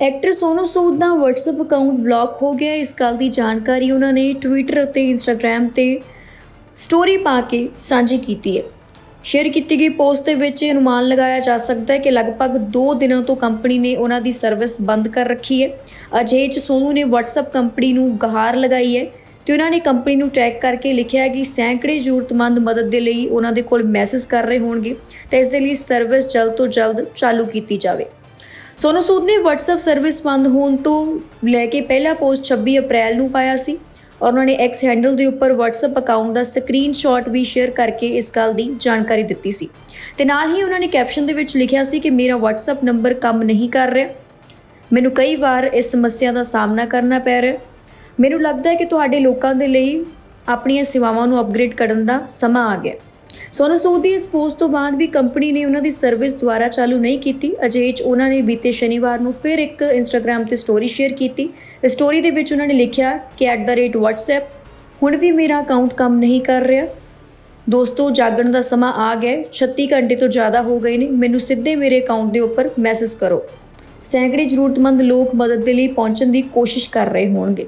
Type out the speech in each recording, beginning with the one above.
Actor Sonu Sood ਦਾ WhatsApp account block ਹੋ ਗਿਆ। ਇਸ ਗੱਲ ਦੀ ਜਾਣਕਾਰੀ ਉਹਨਾਂ ਨੇ ਟਵਿੱਟਰ ਅਤੇ ਇੰਸਟਾਗ੍ਰam ਤੇ ਸਟੋਰੀ ਪਾ ਕੇ ਸਾਂਝੀ ਕੀਤੀ ਹੈ। ਸ਼ੇਅਰ ਕੀਤੀ ਗਈ ਪੋਸਟ ਦੇ ਵਿੱਚ ਇਹ ਅਨੁਮਾਨ ਲਗਾਇਆ ਜਾ ਸਕਦਾ ਹੈ ਕਿ ਲਗਭਗ 2 ਦਿਨਾਂ ਤੋਂ ਕੰਪਨੀ ਨੇ ਉਹਨਾਂ ਦੀ ਸਰਵਿਸ ਬੰਦ ਕਰ ਰੱਖੀ ਹੈ। ਅਜਿਹੇ 'ਚ ਸੋਨੂ ਨੇ WhatsApp ਕੰਪਨੀ ਨੂੰ ਗਹਾਰ ਲਗਾਈ ਹੈ ਤੇ ਉਹਨਾਂ ਨੇ ਕੰਪਨੀ ਨੂੰ ਟੈਗ ਕਰਕੇ ਲਿਖਿਆ ਹੈ ਕਿ ਸੈਂਕੜੇ ਜ਼ਰੂਰਤਮੰਦ ਮਦਦ ਦੇ ਲਈ ਉਹਨਾਂ ਦੇ ਕੋਲ ਮੈਸੇਜ ਕਰ ਰਹੇ ਹੋਣਗੇ ਤੇ ਇਸ ਦੇ ਲਈ ਸਰਵਿਸ ਜਲਦ ਤੋਂ ਜਲਦ ਚਾਲੂ ਕੀਤੀ ਜਾਵੇ। ਸੋਨੂ ਸੂਦ ਨੇ WhatsApp ਸਰਵਿਸ ਬੰਦ ਹੋਣ ਤੋਂ ਲੈ ਕੇ ਪਹਿਲਾ ਪੋਸਟ 26 ਅਪ੍ਰੈਲ ਨੂੰ ਪਾਇਆ ਸੀ ਔਰ ਉਹਨਾਂ ਨੇ ਐਕਸ ਹੈਂਡਲ ਦੇ ਉੱਪਰ WhatsApp ਅਕਾਊਂਟ ਦਾ ਸਕਰੀਨਸ਼ਾਟ ਵੀ ਸ਼ੇਅਰ ਕਰਕੇ ਇਸ ਗੱਲ ਦੀ ਜਾਣਕਾਰੀ ਦਿੱਤੀ ਸੀ। ਤੇ ਨਾਲ ਹੀ ਉਹਨਾਂ ਨੇ ਕੈਪਸ਼ਨ ਦੇ ਵਿੱਚ ਲਿਖਿਆ ਸੀ ਕਿ ਮੇਰਾ WhatsApp ਨੰਬਰ ਕੰਮ ਨਹੀਂ ਕਰ ਰਿਹਾ। ਮੈਨੂੰ ਕਈ ਵਾਰ ਇਸ ਸਮੱਸਿਆ ਦਾ ਸਾਹਮਣਾ ਕਰਨਾ ਪੈ ਰਿਹਾ। ਮੈਨੂੰ ਲੱਗਦਾ ਹੈ ਕਿ ਤੁਹਾਡੇ ਲੋਕਾਂ ਦੇ ਲਈ ਆਪਣੀਆਂ ਸੇਵਾਵਾਂ ਨੂੰ ਅਪਗ੍ਰੇਡ ਕਰਨ ਦਾ ਸਮਾਂ ਆ ਗਿਆ। ਸੋਨੂ ਸੂਦ ਦੀ ਇਸ ਪੋਸਟ ਤੋਂ ਬਾਅਦ ਵੀ ਕੰਪਨੀ ਨੇ ਉਹਨਾਂ ਦੀ ਸਰਵਿਸ ਦੁਆਰਾ ਚਾਲੂ ਨਹੀਂ ਕੀਤੀ। ਅਜਿਹੇ 'ਚ ਉਹਨਾਂ ਨੇ ਬੀਤੇ ਸ਼ਨੀਵਾਰ ਨੂੰ ਫਿਰ ਇੱਕ ਇੰਸਟਾਗ੍ਰam ਤੇ ਸਟੋਰੀ ਸ਼ੇਅਰ ਕੀਤੀ। ਇਸ ਸਟੋਰੀ ਦੇ ਵਿੱਚ ਉਹਨਾਂ ਨੇ ਲਿਖਿਆ ਕਿ @WhatsApp, ਹੁਣ ਵੀ ਮੇਰਾ ਅਕਾਊਂਟ ਕੰਮ ਨਹੀਂ ਕਰ ਰਿਹਾ। ਦੋਸਤੋ, ਜਾਗਣ ਦਾ ਸਮਾਂ ਆ ਗਿਆ ਹੈ। 36 ਘੰਟੇ ਤੋਂ ਜ਼ਿਆਦਾ ਹੋ ਗਏ ਨੇ। ਮੈਨੂੰ ਸਿੱਧੇ ਮੇਰੇ ਅਕਾਊਂਟ ਦੇ ਉੱਪਰ ਮੈਸੇਜ ਕਰੋ। ਸੈਂਕੜੇ ਜ਼ਰੂਰਤਮੰਦ ਲੋਕ ਮਦਦ ਦੇ ਲਈ ਪਹੁੰਚਣ ਦੀ ਕੋਸ਼ਿਸ਼ ਕਰ ਰਹੇ ਹੋਣਗੇ।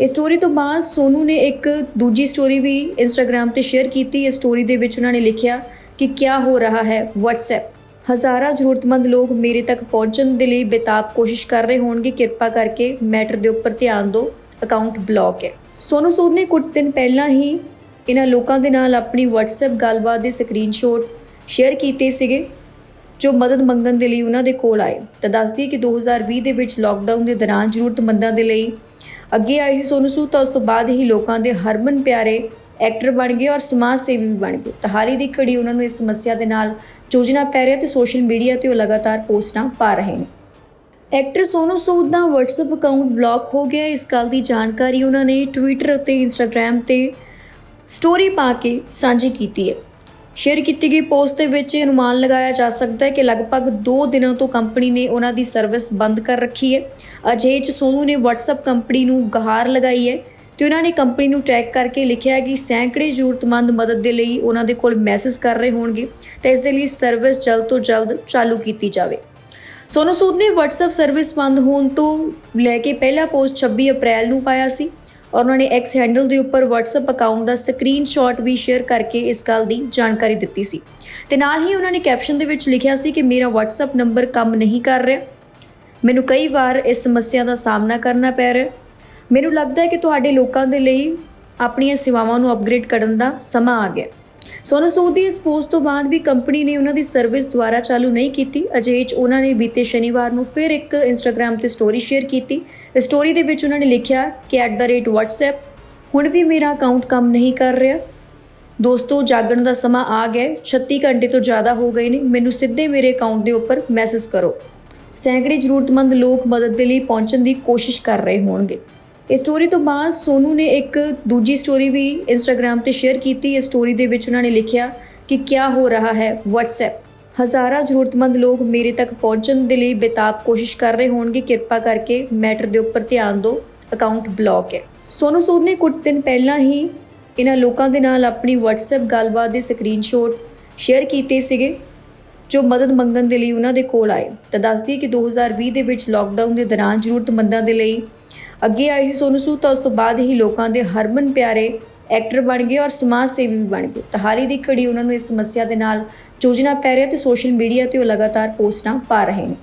ਇਸ ਸਟੋਰੀ ਤੋਂ ਬਾਅਦ ਸੋਨੂ ਨੇ ਇੱਕ ਦੂਜੀ ਸਟੋਰੀ ਵੀ ਇੰਸਟਾਗ੍ਰam ਤੇ ਸ਼ੇਅਰ ਕੀਤੀ। ਇਸ ਸਟੋਰੀ ਦੇ ਵਿੱਚ ਉਹਨਾਂ ਨੇ ਲਿਖਿਆ ਕਿ ਕੀ ਹੋ ਰਿਹਾ ਹੈ WhatsApp ਹਜ਼ਾਰਾਂ ਜ਼ਰੂਰਤਮੰਦ ਲੋਕ ਮੇਰੇ ਤੱਕ ਪਹੁੰਚਣ ਦੇ ਲਈ ਬੇਤਾਬ ਕੋਸ਼ਿਸ਼ ਕਰ ਰਹੇ ਹੋਣਗੇ। ਕਿਰਪਾ ਕਰਕੇ ਮੈਟਰ ਦੇ ਉੱਪਰ ਧਿਆਨ ਦਿਓ। ਅਕਾਊਂਟ ਬਲੌਕ ਹੈ। ਸੋਨੂ ਸੂਦ ਨੇ ਕੁਝ ਦਿਨ ਪਹਿਲਾਂ ਹੀ ਇਹਨਾਂ ਲੋਕਾਂ ਦੇ ਨਾਲ ਆਪਣੀ WhatsApp ਗੱਲਬਾਤ ਦੇ ਸਕਰੀਨਸ਼ਾਟ ਸ਼ੇਅਰ ਕੀਤੇ ਸੀਗੇ, ਜੋ ਮਦਦ ਮੰਗਣ ਦੇ ਲਈ ਉਹਨਾਂ ਦੇ ਕੋਲ ਆਏ। ਤਾਂ ਦੱਸਦੀ ਕਿ 2020 ਦੇ ਵਿੱਚ ਲੋਕਡਾਊਨ ਦੇ ਦੌਰਾਨ ਜ਼ਰੂਰਤਮੰਦਾਂ ਦੇ ਲਈ ਅੱਗੇ ਆਈ ਸੀ ਸੋਨੂ ਸੂਦ ਤਾਂ ਉਸ ਤੋਂ ਬਾਅਦ ਹੀ ਲੋਕਾਂ ਦੇ ਹਰਮਨ ਪਿਆਰੇ ਐਕਟਰ ਬਣ ਗਏ ਔਰ ਸਮਾਜ ਸੇਵੀ ਵੀ ਬਣ ਗਏ। ਤਾਂ ਹਾਲ ਹੀ ਦੀ ਘੜੀ ਉਹਨਾਂ ਨੂੰ ਇਸ ਸਮੱਸਿਆ ਦੇ ਨਾਲ ਜੂਝਣਾ ਪੈ ਰਿਹਾ ਤੇ ਸੋਸ਼ਲ ਮੀਡੀਆ ਤੇ ਉਹ ਲਗਾਤਾਰ ਪੋਸਟਾਂ ਪਾ ਰਹੇ ਨੇ। ਐਕਟਰ ਸੋਨੂ ਸੂਦ ਦਾ WhatsApp ਅਕਾਊਂਟ ਬਲੌਕ ਹੋ ਗਿਆ। ਇਸ ਗੱਲ ਦੀ ਜਾਣਕਾਰੀ ਉਹਨਾਂ ਨੇ ਟਵਿੱਟਰ ਅਤੇ ਇੰਸਟਾਗ੍ਰam ਤੇ ਸਟੋਰੀ ਪਾ ਕੇ ਸਾਂਝੀ ਕੀਤੀ ਹੈ। ਸ਼ੇਅਰ ਕੀਤੀ ਗਈ ਪੋਸਟ ਦੇ ਵਿੱਚ ਇਹ ਅਨੁਮਾਨ ਲਗਾਇਆ ਜਾ ਸਕਦਾ ਹੈ ਕਿ ਲਗਭਗ 2 ਦਿਨਾਂ ਤੋਂ ਕੰਪਨੀ ਨੇ ਉਹਨਾਂ ਦੀ ਸਰਵਿਸ ਬੰਦ ਕਰ ਰੱਖੀ ਹੈ। ਅਜਿਹੇ 'ਚ ਸੋਨੂ ਨੇ WhatsApp ਕੰਪਨੀ ਨੂੰ ਗਹਾਰ ਲਗਾਈ ਹੈ ਤੇ ਉਹਨਾਂ ਨੇ ਕੰਪਨੀ ਨੂੰ ਟੈਗ ਕਰਕੇ ਲਿਖਿਆ ਹੈ ਕਿ ਸੈਂਕੜੇ ਜ਼ਰੂਰਤਮੰਦ ਮਦਦ ਦੇ ਲਈ ਉਹਨਾਂ ਦੇ ਕੋਲ ਮੈਸੇਜ ਕਰ ਰਹੇ ਹੋਣਗੇ ਤੇ ਇਸ ਦੇ ਲਈ ਸਰਵਿਸ ਜਲਦ ਤੋਂ ਜਲਦ ਚਾਲੂ ਕੀਤੀ ਜਾਵੇ। ਸੋਨੂ ਸੂਦ ਨੇ WhatsApp ਸਰਵਿਸ ਬੰਦ ਹੋਣ ਤੋਂ ਲੈ ਕੇ ਪਹਿਲਾ ਪੋਸਟ 26 ਅਪ੍ਰੈਲ ਨੂੰ ਪਾਇਆ ਸੀ। ਔਰ ਉਹਨਾਂ ਨੇ ਐਕਸ ਹੈਂਡਲ ਦੇ ਉੱਪਰ WhatsApp ਅਕਾਊਂਟ ਦਾ ਸਕਰੀਨਸ਼ਾਟ ਵੀ ਸ਼ੇਅਰ ਕਰਕੇ ਇਸ ਗੱਲ ਦੀ ਜਾਣਕਾਰੀ ਦਿੱਤੀ ਸੀ। ਤੇ ਨਾਲ ਹੀ ਉਹਨਾਂ ਨੇ ਕੈਪਸ਼ਨ ਦੇ ਵਿੱਚ ਲਿਖਿਆ ਸੀ ਕਿ ਮੇਰਾ WhatsApp ਨੰਬਰ ਕੰਮ ਨਹੀਂ ਕਰ ਰਿਹਾ। ਮੈਨੂੰ ਕਈ ਵਾਰ ਇਸ ਸਮੱਸਿਆ ਦਾ ਸਾਹਮਣਾ ਕਰਨਾ ਪੈ ਰਿਹਾ। ਮੈਨੂੰ ਲੱਗਦਾ ਹੈ ਕਿ ਤੁਹਾਡੇ ਲੋਕਾਂ ਦੇ ਲਈ ਆਪਣੀਆਂ ਸੇਵਾਵਾਂ ਨੂੰ ਅਪਗ੍ਰੇਡ ਕਰਨ ਦਾ ਸਮਾਂ ਆ ਗਿਆ। ਸੋਨੂ ਸੂਦ ਦੀ ਇਸ ਪੋਸਟ ਤੋਂ ਬਾਅਦ ਵੀ ਕੰਪਨੀ ਨੇ ਉਹਨਾਂ ਦੀ ਸਰਵਿਸ ਦੁਆਰਾ ਚਾਲੂ ਨਹੀਂ ਕੀਤੀ। ਅਜਿਹੇ 'ਚ ਉਹਨਾਂ ਨੇ ਬੀਤੇ ਸ਼ਨੀਵਾਰ ਨੂੰ ਫਿਰ ਇੱਕ ਇੰਸਟਾਗ੍ਰam ਤੇ ਸਟੋਰੀ ਸ਼ੇਅਰ ਕੀਤੀ। ਇਸ ਸਟੋਰੀ ਦੇ ਵਿੱਚ ਉਹਨਾਂ ਨੇ ਲਿਖਿਆ ਕਿ @WhatsApp, ਹੁਣ ਵੀ ਮੇਰਾ ਅਕਾਊਂਟ ਕੰਮ ਨਹੀਂ ਕਰ ਰਿਹਾ। ਦੋਸਤੋ, ਜਾਗਣ ਦਾ ਸਮਾਂ ਆ ਗਿਆ ਹੈ। 36 ਘੰਟੇ ਤੋਂ ਜ਼ਿਆਦਾ ਹੋ ਗਏ ਨੇ। ਮੈਨੂੰ ਸਿੱਧੇ ਮੇਰੇ ਅਕਾਊਂਟ ਦੇ ਉੱਪਰ ਮੈਸੇਜ ਕਰੋ। ਸੈਂਕੜੇ ਜ਼ਰੂਰਤਮੰਦ ਲੋਕ ਮਦਦ ਦੇ ਲਈ ਪਹੁੰਚਣ ਦੀ ਕੋਸ਼ਿਸ਼ ਕਰ ਰਹੇ ਹੋਣਗੇ। ਇਸ ਸਟੋਰੀ ਤੋਂ ਬਾਅਦ ਸੋਨੂ ਨੇ ਇੱਕ ਦੂਜੀ ਸਟੋਰੀ ਵੀ ਇੰਸਟਾਗ੍ਰam ਤੇ ਸ਼ੇਅਰ ਕੀਤੀ। ਇਸ ਸਟੋਰੀ ਦੇ ਵਿੱਚ ਉਹਨਾਂ ਨੇ ਲਿਖਿਆ ਕਿ ਕੀ ਹੋ ਰਿਹਾ ਹੈ WhatsApp ਹਜ਼ਾਰਾਂ ਜ਼ਰੂਰਤਮੰਦ ਲੋਕ ਮੇਰੇ ਤੱਕ ਪਹੁੰਚਣ ਦੇ ਲਈ ਬੇਤਾਬ ਕੋਸ਼ਿਸ਼ ਕਰ ਰਹੇ ਹੋਣਗੇ। ਕਿਰਪਾ ਕਰਕੇ ਮੈਟਰ ਦੇ ਉੱਪਰ ਧਿਆਨ ਦਿਓ। ਅਕਾਊਂਟ ਬਲੌਕ ਹੈ। ਸੋਨੂ ਸੂਦ ਨੇ ਕੁਝ ਦਿਨ ਪਹਿਲਾਂ ਹੀ ਇਹਨਾਂ ਲੋਕਾਂ ਦੇ ਨਾਲ ਆਪਣੀ WhatsApp ਗੱਲਬਾਤ ਦੇ ਸਕਰੀਨਸ਼ਾਟ ਸ਼ੇਅਰ ਕੀਤੇ ਸੀਗੇ, ਜੋ ਮਦਦ ਮੰਗਣ ਦੇ ਲਈ ਉਹਨਾਂ ਦੇ ਕੋਲ ਆਏ। ਤਾਂ ਦੱਸਦੀ ਕਿ 2020 ਦੇ ਵਿੱਚ ਲੋਕਡਾਊਨ ਦੇ ਦੌਰਾਨ ਜ਼ਰੂਰਤਮੰਦਾਂ ਦੇ ਲਈ ਅੱਗੇ ਆਈ ਸੀ ਸੋਨੂ ਸੂਦ ਤਾਂ ਉਸ ਤੋਂ ਬਾਅਦ ਹੀ ਲੋਕਾਂ ਦੇ ਹਰਮਨ ਪਿਆਰੇ ਐਕਟਰ ਬਣ ਗਏ ਔਰ ਸਮਾਜ ਸੇਵੀ ਵੀ ਬਣ ਗਏ। ਤਾਂ ਹਾਲ ਹੀ ਦੀ ਘੜੀ ਉਹਨਾਂ ਨੂੰ ਇਸ ਸਮੱਸਿਆ ਦੇ ਨਾਲ ਜੂਝਣਾ ਪੈ ਰਿਹਾ ਤੇ ਸੋਸ਼ਲ ਮੀਡੀਆ ਤੇ ਉਹ ਲਗਾਤਾਰ ਪੋਸਟਾਂ ਪਾ ਰਹੇ ਨੇ।